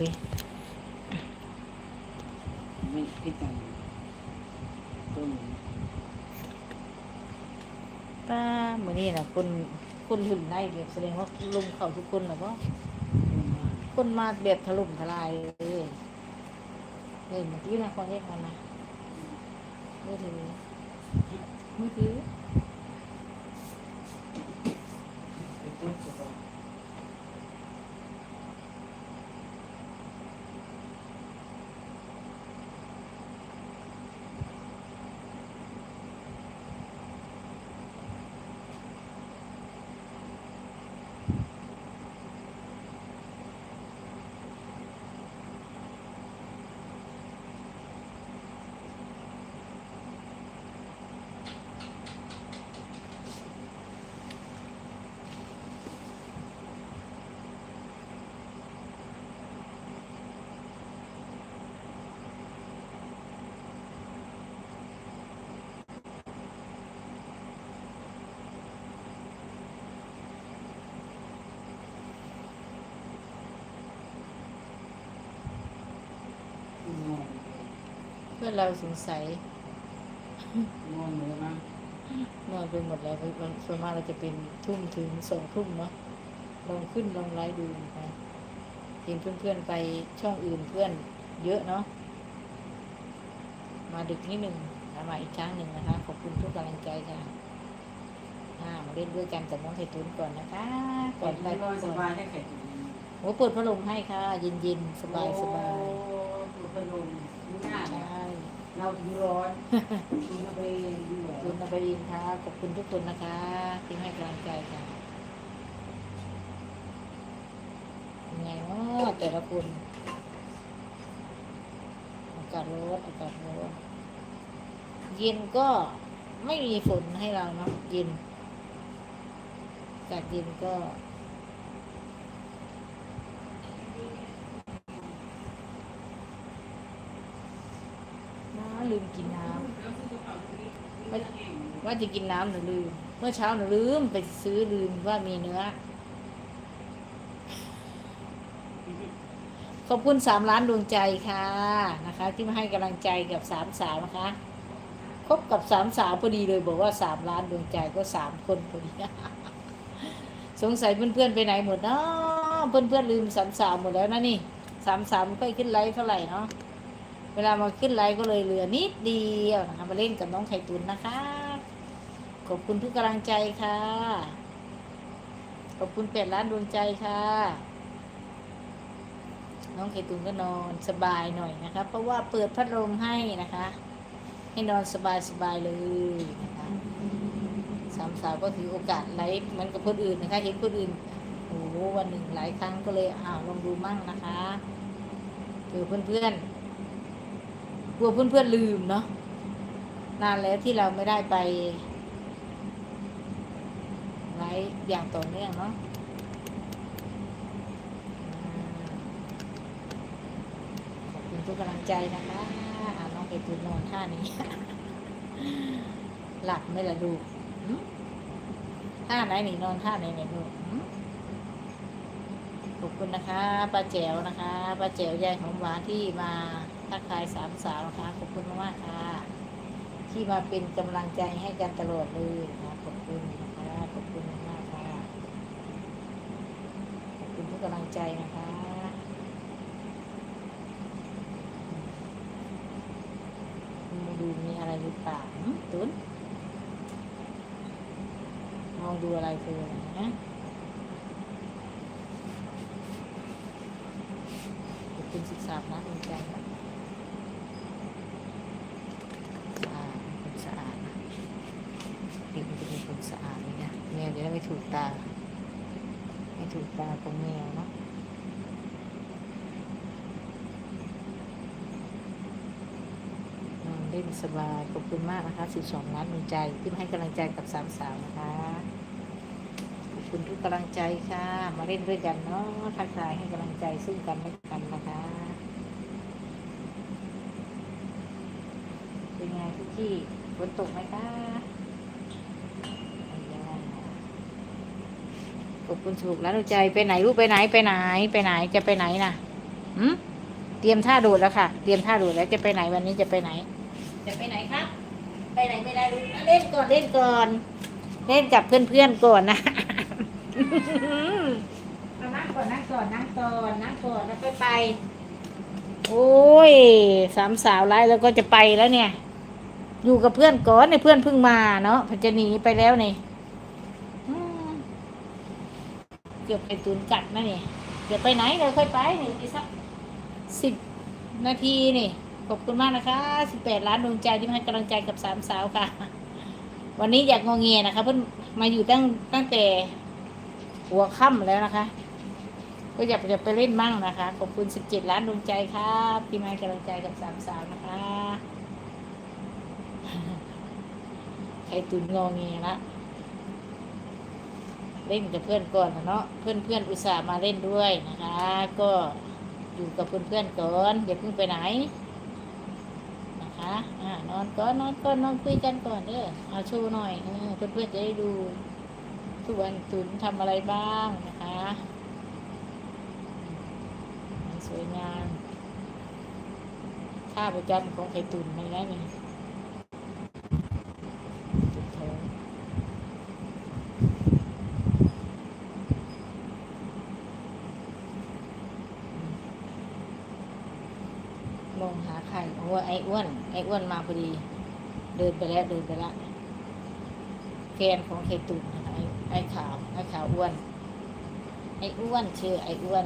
ไม่พิจารณาต้นป้ามื้อนี้นะคนคนหุ่นได้แบบแสดงว่าลุมเขาทุกคนหรอบ่ต้นมาคนมาแบบถล่มทลายเลยเห็นเมื่อกี้นะคนเรียกมันนะมือถือมือถือ ไปต้นก็ งง เพื่อนเราสงสัยงงเลยมั้งนอนไปหมดแล้วมันส่วนมากเราจะเป็นทุ่มถึงสองทุ่มเนาะลองขึ้นลองไลฟ์ดูนะคะเห็นเพื่อนๆไปช่องอื่นเพื่อนเยอะเนาะมาดึกนิดหนึ่งแล้วมาอีกครั้งหนึ่งนะคะ ขอบคุณทุกกำลังใจค่ะอ่ามาเล่นด้วยกันกับน้องไข่ตุนก่อนนะคะก่ก่ออนนไปไปนอนสบายแค่ไข่ตุ๋นโอ้เปิดพัดลมให้ค่ะ เย็นๆสบายสบายโอ้ตัวพัดลมนี่น่าใชนะ่ เราถึงร้อนกินเอาไปดีกว่าคุณนบดินค่ะขอบคุณทุกคนนะคะที่ให้กำลังใจค่ะยังไงเนาะแต่ละคนอากาศร้อนอากาศร้อนเย็นก็ไม่มีฝนให้เราเนาะเย็นอากาศเย็นก็น้าลืม กินน้ำว่าจะกินน้ำหนูลืม เมื่อเช้าหนูลืมไปซื้อลืมว่ามีเนื้อ ขอบคุณสามล้านดวงใจค่ะนะคะ ที่มาให้กำลังใจกับสามสาวนะคะคบกับสามสาวพอดีเลยบอกว่าสามล้านดวงใจก็สามคนพอดีสงสัยเพื่อนๆไปไหนหมดเนาะเพื่อนๆลืมสามสาวหมดแล้วนะนี่สามสาวไม่ค่อยขึ้นไลฟ์เท่าไหร่เนาะ เวลามาขึ้นไลฟ์ก็เลยเหลือนิดเดียวนะคะมาเล่นกับน้องไข่ตุนนะคะ ขอบคุณทุกกำลังใจค่ะ ขอบคุณเป็ดล้านดวงใจค่ะ น้องไข่ตุนก็นอนสบายหน่อยนะคะ เพราะว่าเปิดพัดลมให้นะคะ ให้นอนสบายสบายเลยนะคะสามสาวก็ถือโอกาสไลฟ์เหมือนกับคนอื่นนะคะเห็นคนอื่นโอ้วันหนึ่งหลายครั้งก็เลยอ้าวลองดูมั่งนะคะเจอเพื่อนๆ กลัวเพื่อนๆลืมเนาะนานแล้วที่เราไม่ได้ไปไลฟ์อย่างต่อเนื่องเนาะขอบคุณทุกกำลังใจนะคะอ่าน้องเอตูนนอนท่านี้ หลับไม่ละดูท่าไหนหนีนอนท่าไหนเนี่ยลูขอบคุณนะคะป้าแจ๋วนะคะป้าแจ๋วยายหอมหวานที่มา ทักทายสามสาวนะคะขอบคุณมากๆค่ะ ที่มาเป็นกำลังใจให้กันตลอดเลยนะขอบคุณนะคะขอบคุณมากๆค่ะขอบคุณทุกกำลังใจนะคะมาดูมีอะไรหรือเปล่าตุนมองดูอะไรคืออะไรนะขอบคุณศึกษานะดวงใจนะสะอาดเป็นคนสะอาดนะเด็กมันจะเป็นคนสะอาดเลยนะแมวจะได้ไม่ถู กตา ไม่ถูกตาของแมวเนาะนอนเล่นสบาย ขอบคุณมากนะคะ 12 ล้านดวงใจที่มาให้กำลังใจกับสามสาวนะคะ ขอบคุณทุกกำลังใจค่ะ มาเล่นด้วยกันเนาะทักทายให้กำลังใจซึ่งกันและกันนะคะเป็นไงทุกที่ฝนตกไหมคะไม่ได้ ขอบคุณสุขแล้วดวงใจไปไหนลูกไปไหนไปไหนไปไหนจะไปไหนน่ะหืมเตรียมท่าโดดแล้วค่ะ เตรียมท่าโดดแล้วจะไปไหนวันนี้จะไปไหน จะไปไหนครับ ไปไหนไม่ได้ลูกเล่นก่อนเล่นก่อน เล่นกับเพื่อนๆก่อนนะเอานั่งก่อนนั่งก่อนนั่งก่อนนั่งก่อนแล้วค่อยไป โอ้ยสามสาวไล่แล้วก็จะไปแล้วเนี่ย อยู่กับเพื่อนก่อนเนี่ยเพื่อนเพิ่งมาเนาะพันจะหนีไปแล้วนี่อืมเกือบไปตุนกัดนะนี่เดี๋ยวไปไหนเดี๋ยวค่อยไปนี่อีกสักสิบนาทีนี่ขอบคุณมากนะคะสิบแปดล้านดวงใจที่มาให้กำลังใจกับสามสาวค่ะ วันนี้อยากงอเงียนะคะ เพิ่นมาอยู่ตั้งตั้งแต่หัวค่ำแล้วนะคะก็อยากจะไปเล่นมั่งนะคะ ขอบคุณ 17 ล้านดวงใจครับที่มาให้กำลังใจกับสามสาวนะคะ ใครตุนงอเงียละ เล่นกับเพื่อนก่อนนะเนาะเพื่อนเพื่อนอุตส่าห์มาเล่นด้วยนะคะ ก็อยู่กับเพื่อนเพื่อนก่อนอย่าเพิ่งไปไหนนะคะอ่านอนก่อนนอนก่อนนอนคุยกันก่อนเด้อเอาโชว์หน่อยเพื่อนเพื่อนจะได้ดูทุกวันตุนทำอะไรบ้างนะคะสวยงามท่าประจำของไข่ตุ่นเลยนะนี่ตุ่นทองมองหาไข่เพราะว่าไอ้อ้วนไอ้อ้วนมาพอดี เดินไปแล้วเดินไปล้วแฟนของไข่ตุ่นนะคะไอ้ไอ้ขาวไอ้ขาวอ้วน ไอ้อ้วนชื่อไอ้อ้วน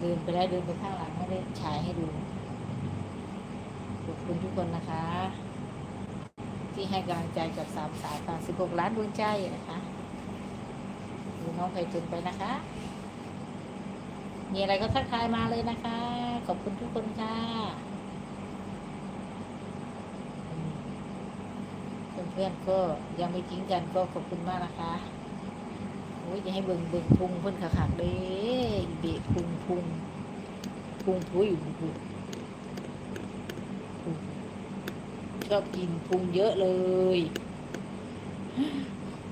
เดินไปแล้วเดินไปข้างหลังไม่ได้ฉายให้ดูขอบคุณทุกคนนะคะ ที่ให้กำลังใจกับสามสายตาสิบหกล้านดวงใจนะคะดูน้องไข่ตุนไปนะคะ มีอะไรก็ทักทายมาเลยนะคะ ขอบคุณทุกคนค่ะอืมเพื่อนๆก็ยังไม่ทิ้งกันก็ขอบคุณมากนะคะโอ้ยจะให้เบิ่งเบิ่งพุงเพิ่นขาดๆเลยเบะพุงพุงพุงพุยพุงชอบกินพุงเยอะเลย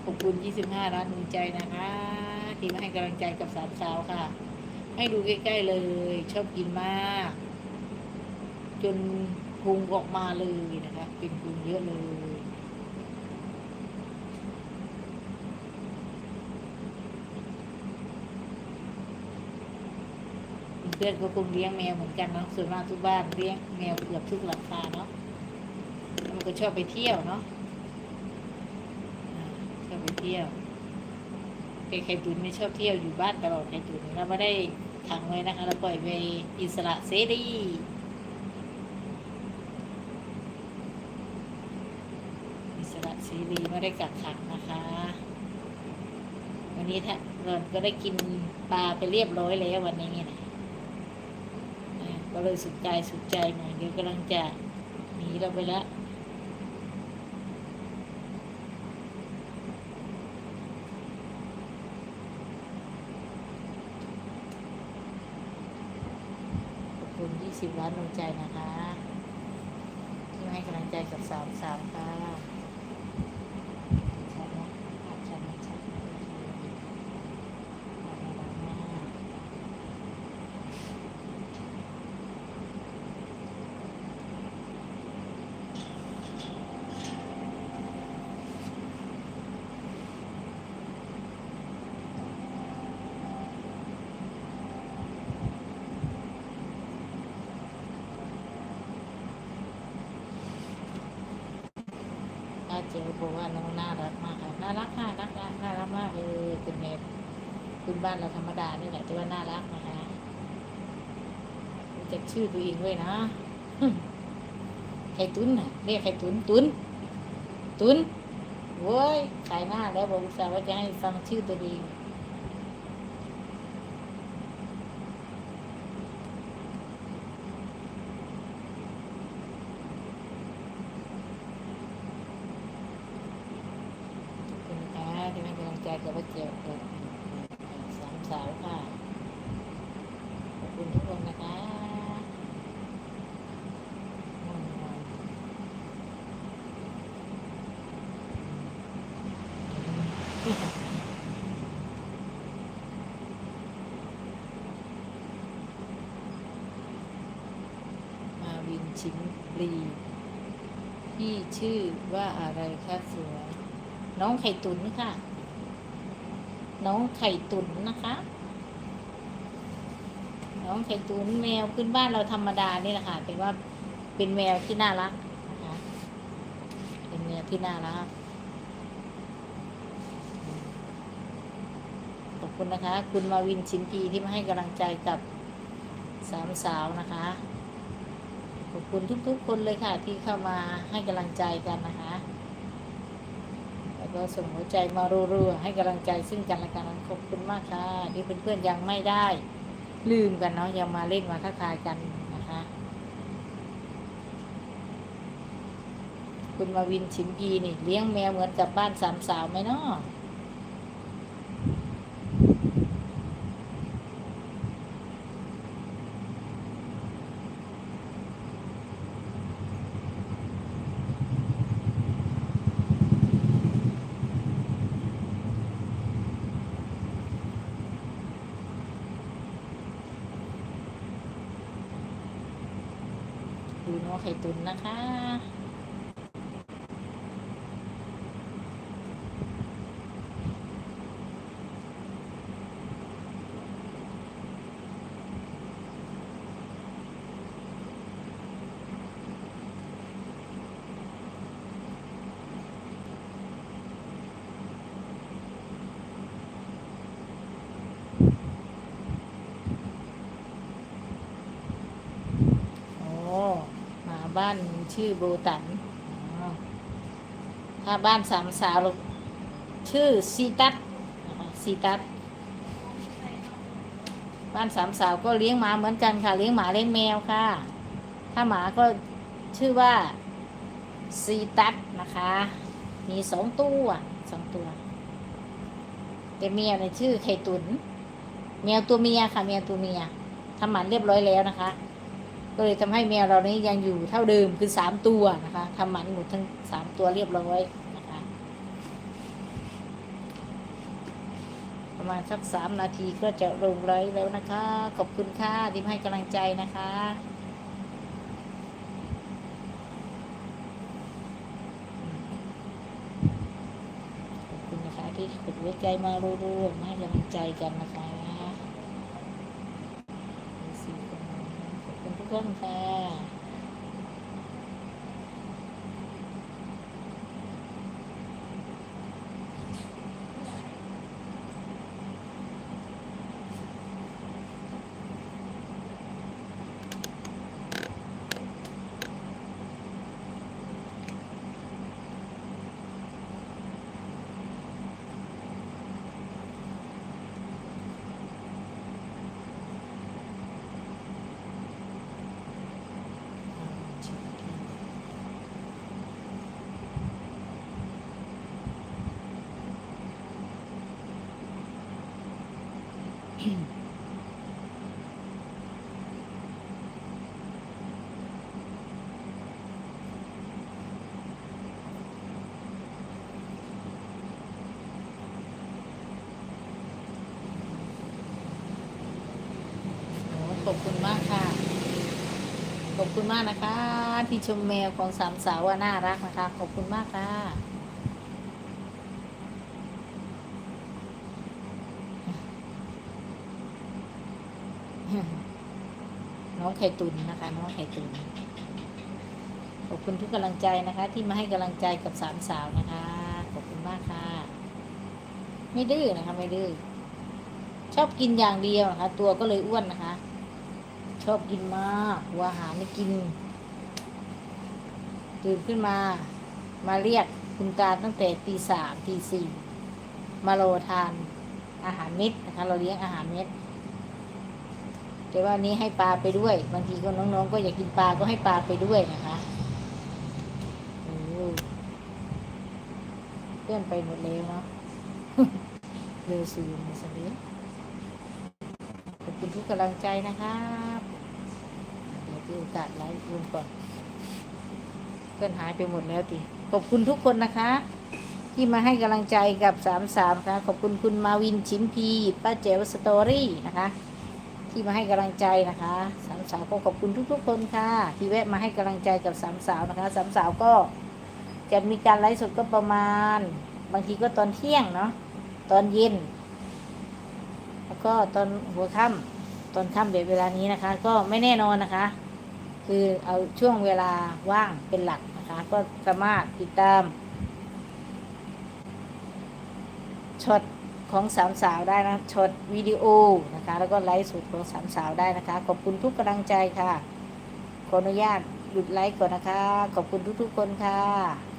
ขอบคุณ 25ล้านดวงใจนะคะ ที่มาให้กำลังใจกับสามสาวค่ะ ให้ดูใกล้ๆเลย ชอบกินมาก จนพุงออกมาเลยนะคะ เป็นพุงเยอะเลยเพื่อนก็คงเลี้ยงแมวเหมือนกันเนาะส่วนมากทุกบ้านเลี้ยงแมวเกือบทุกหลังคาเนาะมันก็ชอบไปเที่ยวเนาะชอบไปเที่ยวเป็นไข่ตุนไม่ชอบเที่ยวอยู่บ้านตลอดไข่ตุนเราไม่ได้ ขังไว้นะคะเราปล่อยไปอิสระเสรีอิสระเสรีไม่ได้กักขังนะคะ วันนี้ถ้าเราก็ได้กินปลาไปเรียบร้อยแล้ววันนี้นะก็เลยสุดใจสุดใจหน่อยเดี๋ยวกำลังจะหนีเราไปแล้วข สิบล้านดวงใจนะคะที่ให้กำลังใจกับสามสามค่ะชัดนะภาพชัดนะชัดนะน่ารักมาก ป้า เจ๋วบอกว่าน้องน่ารักมากค่ะน่ารักค่ะน่ารักน่ารักมากเลยคุณแม่คุณบ้านเราธรรมดานี่แหละแต่ว่าน่ารักนะคะจะชื่อตัวเองด้วยนะไข่ตุนน่ะเรียกไข่ตุนตุนตุนโว้ยขายหน้าแล้วบอกสาห์ว่าจะให้ฟังชื่อตัวเองขอบคุณนะคะที่ให้กำลังใจกับป้าเจียวกับสามสาวค่ะ ขอบคุณทุกคนนะคะง่วงนอน วินชิมรีพี่ชื่อว่าอะไรคะสวย น้องไข่ตุ๋นค่ะ น้องไข่ตุ๋นนะคะ น้องไข่ตุ๋นแมวขึ้นบ้านเราธรรมดานี่แหละค่ะเป็นว่าเป็นแมวที่น่ารักนะคะเป็นแมวที่น่ารักขอบคุณนะคะ คุณมาวินชิมพีที่มาให้กำลังใจกับสามสาวนะคะ อบคุณทุกๆ คนเลยค่ะ ที่เข้ามาให้กำลังใจกันนะคะ แล้วก็ส่งหัวใจมารัวๆให้กำลังใจซึ่งกันและกันขอบคุณมากค่ะที่เพื่อนๆยังไม่ได้ ลืมกันเนาะยังมาเล่นมาทักทายกันนะคะ คุณมาวินชิมพีนี่เลี้ยงแมวเหมือนกับบ้านสามสาวไหมเนาะ ดูน้องไข่ตุนนะคะ โอ้หมา บ้านชื่อโบตันถ้าบ้านสามสาวชื่อซีตัสซีตัสบ้านสามสาวก็เลี้ยงหมาเหมือนกันค่ะ เลี้ยงหมาเลี้ยงแมวค่ะ ถ้าหมาก็ชื่อว่าซีตัสนะคะ มีสองตัวสองตัว แต่แมวเนี่ยชื่อไข่ตุน แมวตัวเมียค่ะแมวตัวเมียทำหมันเรียบร้อยแล้วนะคะ ก็เลยทำให้แมวเรานี้ยังอยู่เท่าเดิมคือสามตัวนะคะทำหมันหมดทั้งสามตัวเรียบร้อยนะคะ ประมาณสักสามนาทีก็จะลงไลฟ์แล้วนะคะ ขอบคุณค่ะที่ให้กำลังใจนะคะขอบคุณนะคะที่กดหัวใจมารัวๆมาให้กำลังใจกันนะคะมีสี่คน ขอบคุณทุกคนค่ะ โอ้ ขอบคุณมากค่ะ ขอบคุณมากนะคะ ที่ชมแมวของสามสาวว่าน่ารักนะคะ ขอบคุณมากค่ะน้องไข่ตุนนะคะ น้องไข่ตุนขอบคุณทุกกำลังใจนะคะ ที่มาให้กำลังใจกับสามสาวนะคะ ขอบคุณมากค่ะ ไม่ดื้อนะคะ ไม่ดื้อชอบกินอย่างเดียวนะคะ ตัวก็เลยอ้วนนะคะ ชอบกินมากหัวอาหารไม่กิน ตื่นขึ้นมา มาเรียกคุณตาตั้งแต่ตีสามตีสี่มาโรทาน อาหารเม็ดนะคะ เราเลี้ยงอาหารเม็ดแต่ว่านี้ให้ปลาไปด้วย บางทีก็น้องๆ ก็อยากกินปลาก็ให้ปลาไปด้วยนะคะโอ้เพื่อนไปหมดแล้วเนาะเร็วสูงสักนิดขอบคุณทุกกำลังใจนะคะ รับเดี๋ยวมีโอกาสไลฟ์รวมก่อนเพื่อนหายไปหมดแล้วติขอบคุณทุกคนนะคะ ที่มาให้กำลังใจกับสามสามค่ะ ขอบคุณคุณมาวินชิมพีป้าเจวสตอรี่นะคะ ที่มาให้กำลังใจนะคะสามสาวก็ขอบคุณทุก ๆ คนค่ะ ที่แวะมาให้กำลังใจกับสามสาวนะคะสามสาวก็จะมีการไลฟ์สดก็ประมาณ บางทีก็ตอนเที่ยงเนาะตอนเย็น แล้วก็ตอนหัวค่ำตอนค่ำแบบเวลานี้นะคะ ก็ไม่แน่นอนนะคะ คือเอาช่วงเวลาว่างเป็นหลักนะคะ ก็สามารถติดตามช็อตของสามสาวได้นะช็อตวิดีโอนะคะ แล้วก็ไลฟ์สดของสามสาวได้นะคะ ขอบคุณทุกกำลังใจค่ะ ขออนุญาตหยุดไลฟ์ก่อนนะคะ ขอบคุณทุกๆคนค่ะ